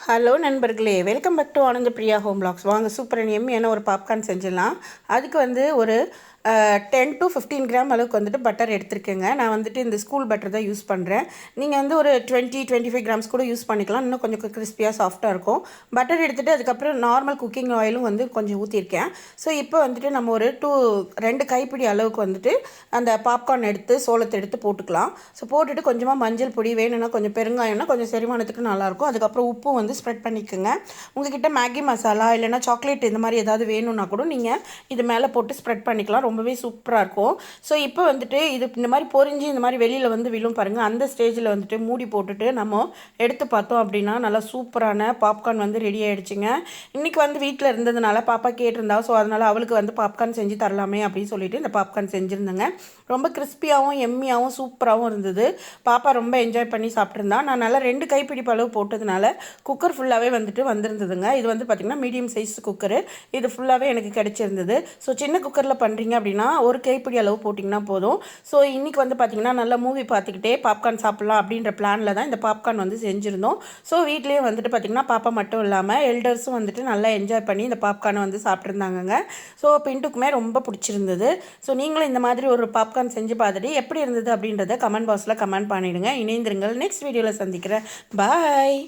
Hello நண்பர்களே. Welcome back to Ananda Priya home blogs வாங்க super and எம்மியான ஒரு பாப்கார்ன் செஞ்சிடலாம். அதுக்கு வந்து ஒரு டென் டு ஃபிஃப்டீன் கிராம் அளவுக்கு வந்துட்டு பட்டர் எடுத்திருக்கேங்க. நான் வந்துட்டு இந்த ஸ்கூல் பட்டர் தான் யூஸ் பண்ணுறேன் நீங்கள் வந்து ஒரு டுவெண்ட்டி டுவெண்ட்டி ஃபைவ் கிராம்ஸ் கூட யூஸ் பண்ணிக்கலாம். இன்னும் கொஞ்சம் கிறிஸ்பியாக சாஃப்ட்டாக இருக்கும். பட்டர் எடுத்துகிட்டு அதுக்கப்புறம் நார்மல் குக்கிங் ஆயிலும் வந்து கொஞ்சம் ஊற்றிருக்கேன் ஸோ இப்போ வந்துட்டு நம்ம ஒரு டூ ரெண்டு கைப்பிடி அளவுக்கு வந்துட்டு அந்த பாப்கார்ன் எடுத்து சோளத்தை எடுத்து போட்டுக்கலாம். ஸோ போட்டுட்டு கொஞ்சமாக மஞ்சள் பொடி வேணும்னா கொஞ்சம் பெருங்காயம்னா கொஞ்சம் செரிமானத்துக்கு நல்லாயிருக்கும். அதுக்கப்புறம் உப்பும் வந்து ஸ்ப்ரெட் பண்ணிக்கோங்க. உங்ககிட்ட மேகி மசாலா இல்லைனா சாக்லேட் இந்த மாதிரி ஏதாவது வேணும்னா கூட நீங்கள் இது மேலே போட்டு ஸ்ப்ரெட் பண்ணிக்கலாம். ரொம்பவே சூப்பராக இருக்கும். ஸோ இப்போ வந்துட்டு இது இந்த மாதிரி பொறிஞ்சு இந்த மாதிரி வெளியில் வந்து விழும் பாருங்கள் அந்த ஸ்டேஜில் வந்துட்டு மூடி போட்டுட்டு நம்ம எடுத்து பார்த்தோம் அப்படின்னா நல்லா சூப்பரான பாப்கார்ன் வந்து ரெடி ஆகிடுச்சிங்க இன்றைக்கி வந்து வீட்டில் இருந்ததுனால பாப்பா கேட்டிருந்தா ஸோ அதனால் அவளுக்கு வந்து பாப்கார்ன் செஞ்சு தரலாமே அப்படின்னு சொல்லிட்டு இந்த பாப்கார்ன் செஞ்சுருந்தேங்க. ரொம்ப கிறிஸ்பியாகவும் எம்மியாகவும் சூப்பராகவும் இருந்தது. பாப்பா ரொம்ப என்ஜாய் பண்ணி சாப்பிட்ருந்தா நான் நல்லா ரெண்டு கைப்பிடி அளவு போட்டதுனால குக்கர் ஃபுல்லாகவே வந்துட்டு வந்திருந்ததுங்க. இது வந்து பார்த்திங்கன்னா மீடியம் சைஸ் குக்கரு இது ஃபுல்லாகவே எனக்கு கிடச்சிருந்தது. ஸோ சின்ன குக்கரில் பண்ணுறீங்க அப்படின்னா ஒரு கைப்பிடி அளவு போட்டிங்கன்னா போதும். ஸோ இன்றைக்கி வந்து பார்த்திங்கன்னா நல்லா மூவி பார்த்துக்கிட்டே பாப்கார்ன் சாப்பிட்லாம் அப்படின்ற பிளானில் தான் இந்த பாப்கார்ன் வந்து செஞ்சுருந்தோம். ஸோ வீட்லேயே வந்துட்டு பார்த்திங்கன்னா பாப்பா மட்டும் இல்லாமல் எல்டர்ஸும் வந்துட்டு நல்லா என்ஜாய் பண்ணி இந்த பாப்கார்னை வந்து சாப்பிட்ருந்தாங்கங்க ஸோ பின்ட்டுக்குமே ரொம்ப பிடிச்சிருந்தது. ஸோ நீங்களும் இந்த மாதிரி ஒரு பாப்கார்ன் செஞ்சு பார்த்துட்டு எப்படி இருந்தது அப்படின்றத கமெண்ட் பாக்ஸில் கமெண்ட் பண்ணிவிடுங்க இணைந்திருங்கள். நெக்ஸ்ட் வீடியோவில் சந்திக்கிறேன். பாய்